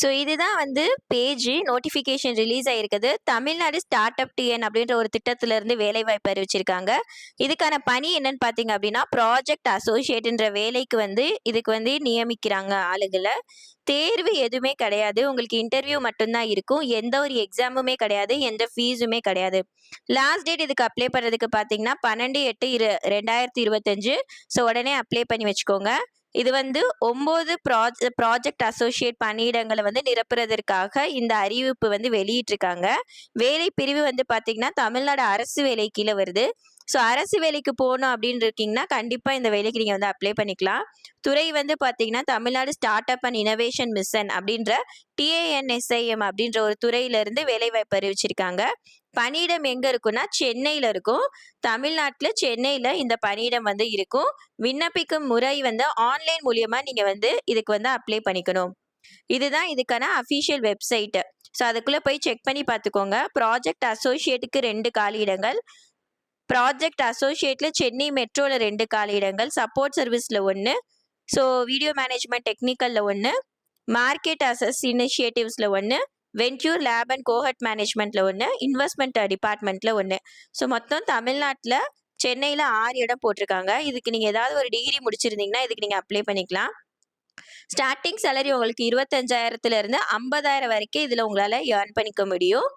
So இதுதான் வந்து page notification release ஆகிருக்குது தமிழ்நாடு ஸ்டார்ட் அப் டிஎன் அப்படின்ற ஒரு திட்டத்திலிருந்து வேலைவாய்ப்பு அறிவிச்சிருக்காங்க. இதுக்கான பணி என்னன்னு பார்த்தீங்க அப்படின்னா ப்ராஜெக்ட் அசோசியேட்ன்ற வேலைக்கு வந்து இதுக்கு வந்து நியமிக்கிறாங்க ஆளுகளை தேர்வு எதுவுமே கிடையாது. உங்களுக்கு இன்டர்வியூ மட்டும்தான் இருக்கும். எந்த ஒரு எக்ஸாமுமே கிடையாது. எந்த ஃபீஸுமே கிடையாது. லாஸ்ட் டேட் இதுக்கு அப்ளை பண்ணுறதுக்கு பார்த்தீங்கன்னா பன்னெண்டு எட்டு இரு ரெண்டாயிரத்தி இருபத்தஞ்சு. ஸோ உடனே அப்ளை பண்ணி வச்சுக்கோங்க. இது வந்து ஒம்பது ப்ராஜெ ப்ராஜெக்ட் அசோசியேட் பணியிடங்களை வந்து நிரப்புறதற்காக இந்த அறிவிப்பு வந்து வெளியிட்டிருக்காங்க. வேலை பிரிவு வந்து பார்த்தீங்கன்னா தமிழ்நாடு அரசு வேலை கீழே வருது. ஸோ அரசு வேலைக்கு போகணும் அப்படின்னு இருக்கீங்கன்னா கண்டிப்பாக இந்த வேலைக்கு நீங்கள் வந்து அப்ளை பண்ணிக்கலாம். துறை வந்து பார்த்தீங்கன்னா Tamil Nadu start up and innovation mission அப்படின்ற டிஏஎன்எஸ்ஐஎம் அப்படின்ற ஒரு துறையிலேருந்து வேலைவாய்ப்பு அறிவிச்சிருக்காங்க. பணியிடம் எங்கே இருக்குன்னா சென்னையில் இருக்கும். தமிழ்நாட்டில் சென்னையில் இந்த பணியிடம் வந்து இருக்கும். விண்ணப்பிக்கும் முறை வந்து ஆன்லைன் மூலியமா நீங்கள் வந்து இதுக்கு வந்து அப்ளை பண்ணிக்கணும். இதுதான் இதுக்கான அஃபிஷியல் வெப்சைட்டு. ஸோ அதுக்குள்ளே போய் செக் பண்ணி பார்த்துக்கோங்க. ப்ராஜெக்ட் அசோசியேட்டுக்கு ரெண்டு காலியிடங்கள் ப்ராஜெக்ட் அசோசியேட்டில் சென்னை மெட்ரோவில் ரெண்டு காலியிடங்கள் சப்போர்ட் சர்வீஸில் ஒன்று ஸோ வீடியோ மேனேஜ்மெண்ட் டெக்னிக்கலில் ஒன்று மார்க்கெட் அசஸ் இனிஷியேட்டிவ்ஸில் ஒன்று வென்ச்சூர் லேப் அண்ட் கோஹட் மேனேஜ்மெண்ட்டில் ஒன்று இன்வெஸ்ட்மெண்ட் டிபார்ட்மெண்ட்டில் ஒன்று ஸோ மொத்தம் தமிழ்நாட்டில் சென்னையில் ஆறு இடம் போட்டிருக்காங்க. இதுக்கு நீங்கள் ஏதாவது ஒரு டிகிரி முடிச்சிருந்தீங்கன்னா இதுக்கு நீங்கள் அப்ளை பண்ணிக்கலாம். ஸ்டார்டிங் சேலரி உங்களுக்கு இருபத்தஞ்சாயிரத்துலேருந்து ஐம்பதாயிரம் வரைக்கும் இதில் உங்களால் ஏர்ன் பண்ணிக்க முடியும்.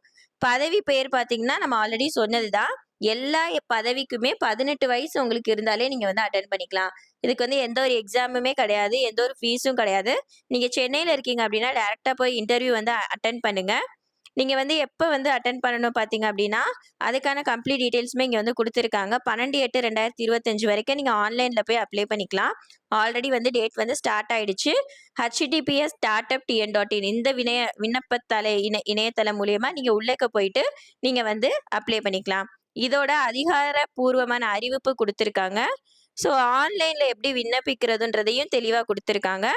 பதவி பெயர் பார்த்தீங்கன்னா நம்ம ஆல்ரெடி சொன்னது தான் எல்லா பதவிக்குமே பதினெட்டு வயசு உங்களுக்கு இருந்தாலே நீங்கள் வந்து அட்டன் பண்ணிக்கலாம். இதுக்கு வந்து எந்த ஒரு எக்ஸாமுமே கிடையாது எந்த ஒரு ஃபீஸும் கிடையாது. நீங்கள் சென்னையில் இருக்கீங்க அப்படின்னா டேரெக்டாக போய் இன்டர்வியூ வந்து அட்டன் பண்ணுங்கள் நீங்கள் வந்து எப்போ வந்து அட்டன் பண்ணணும் பார்த்தீங்க அப்படின்னா அதுக்கான கம்ப்ளீட் டீட்டெயில்ஸுமே இங்கே வந்து கொடுத்துருக்காங்க. பன்னெண்டு எட்டு ரெண்டாயிரத்தி இருபத்தஞ்சு வரைக்கும் நீங்கள் ஆன்லைனில் போய் அப்ளை பண்ணிக்கலாம். ஆல்ரெடி வந்து டேட் வந்து ஸ்டார்ட் ஆயிடுச்சு. HTTPS start up TN dot in இந்த வினய விண்ணப்பத்தலை இணை இணையதளம் மூலியமாக நீங்கள் உள்ளக்க போயிட்டு நீங்கள் வந்து அப்ளை பண்ணிக்கலாம். இதோட அதிகாரப்பூர்வமான அறிவிப்பு கொடுத்துருக்காங்க. ஸோ ஆன்லைனில் எப்படி விண்ணப்பிக்கிறதுன்றதையும் தெளிவாக கொடுத்துருக்காங்க.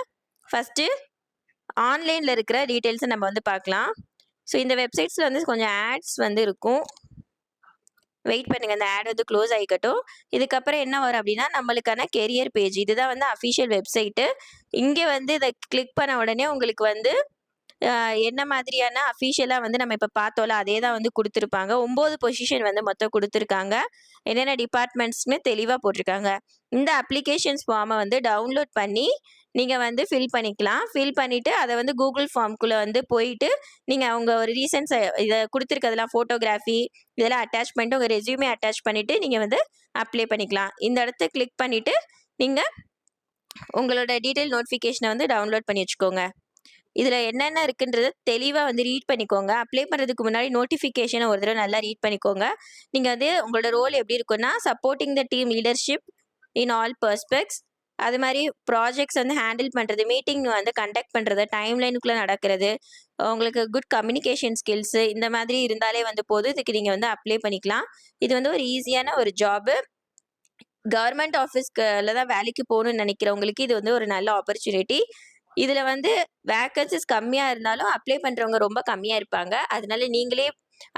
ஃபஸ்ட்டு ஆன்லைனில் இருக்கிற டீட்டெயில்ஸை நம்ம வந்து பார்க்கலாம். ஸோ இந்த வெப்சைட்ஸில் வந்து கொஞ்சம் ஆட்ஸ் வந்து இருக்கும். வெயிட் பண்ணுங்க அந்த ஆட் வந்து க்ளோஸ் ஆகிக்கட்டும் இதுக்கப்புறம் என்ன வரும் அப்படின்னா நம்மளுக்கான கெரியர் பேஜ் இதுதான் வந்து அஃபிஷியல் வெப்சைட்டு இங்கே வந்து இதை கிளிக் பண்ண உடனே உங்களுக்கு வந்து என்ன மாதிரியான அஃபீஷியலாக வந்து நம்ம இப்போ பார்த்தோம்ல அதே தான் வந்து கொடுத்துருப்பாங்க. ஒம்பது பொசிஷன் வந்து மொத்தம் கொடுத்துருக்காங்க. என்னென்ன டிபார்ட்மெண்ட்ஸ்னு தெளிவாக போட்டிருக்காங்க. இந்த அப்ளிகேஷன்ஸ் ஃபார்மை வந்து டவுன்லோட் பண்ணி நீங்கள் வந்து ஃபில் பண்ணிக்கலாம். ஃபில் பண்ணிவிட்டு அதை வந்து கூகுள் ஃபார்ம்குள்ளே வந்து போயிட்டு நீங்கள் அவங்க ஒரு ரீசன்ஸ் இதை கொடுத்துருக்கதெல்லாம் ஃபோட்டோகிராஃபி இதெல்லாம் அட்டாச் பண்ணிட்டு உங்கள் ரெசியூமே அட்டாச் பண்ணிவிட்டு நீங்கள் வந்து அப்ளை பண்ணிக்கலாம். இந்த இடத்த கிளிக் பண்ணிவிட்டு நீங்கள் உங்களோட டீட்டெயில் நோட்டிஃபிகேஷனை வந்து டவுன்லோட் பண்ணி வச்சுக்கோங்க. இதில் என்னென்ன இருக்குன்றத தெளிவாக வந்து ரீட் பண்ணிக்கோங்க. அப்ளை பண்ணுறதுக்கு முன்னாடி நோட்டிஃபிகேஷனை ஒரு தடவை நல்லா ரீட் பண்ணிக்கோங்க. நீங்கள் வந்து உங்களோட ரோல் எப்படி இருக்குன்னா supporting the team leadership in all prospects அது மாதிரி ப்ராஜெக்ட்ஸ் வந்து ஹேண்டில் பண்ணுறது மீட்டிங் வந்து கண்டக்ட் பண்ணுறது டைம் லைனுக்குள்ளே நடக்கிறது உங்களுக்கு குட் கம்யூனிகேஷன் ஸ்கில்ஸு இந்த மாதிரி இருந்தாலே வந்து போதும். இதுக்கு நீங்கள் வந்து அப்ளை பண்ணிக்கலாம். இது வந்து ஒரு ஈஸியான ஒரு ஜாபு கவர்மெண்ட் ஆஃபீஸ்க்குல தான் வேலைக்கு போகணும்னு நினைக்கிறவங்களுக்கு இது வந்து ஒரு நல்ல ஆப்பர்ச்சுனிட்டி இதில் வந்து வேக்கன்சிஸ் கம்மியாக இருந்தாலும் அப்ளை பண்ணுறவங்க ரொம்ப கம்மியாக இருப்பாங்க. அதனால நீங்களே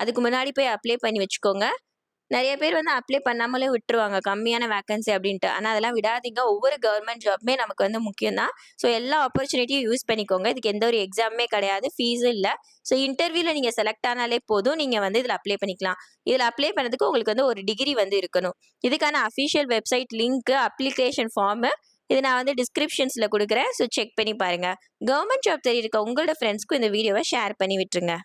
அதுக்கு முன்னாடி போய் அப்ளை பண்ணி வச்சுக்கோங்க. நிறைய பேர் வந்து அப்ளை பண்ணாமலே விட்டுருவாங்க. கம்மியான வேக்கன்சி அப்படின்ட்டு. ஆனால் அதெல்லாம் விடாதீங்க. ஒவ்வொரு கவர்மெண்ட் ஜாப்புமே நமக்கு வந்து முக்கியம் தான் ஸோ எல்லா ஆப்பர்ச்சுனிட்டியும் யூஸ் பண்ணிக்கோங்க. இதுக்கு எந்த ஒரு எக்ஸாமே கிடையாது. ஃபீஸும் இல்லை. ஸோ இன்டர்வியூவில் நீங்கள் செலக்ட் ஆனாலே போதும். நீங்கள் வந்து இதில் அப்ளை பண்ணிக்கலாம். இதில் அப்ளை பண்ணதுக்கு உங்களுக்கு வந்து ஒரு டிகிரி வந்து இருக்கணும். இதுக்கான official website link application form இது நான் வந்து டிஸ்கிரிப்ஷன்ஸில் கொடுக்குறேன். ஸோ செக் பண்ணி பாருங்கள் கவர்மெண்ட் ஜாப் தெரியிருக்க உங்களோட ஃப்ரெண்ட்ஸ்க்கும் இந்த வீடியோவை ஷேர் பண்ணி விட்டுருங்க.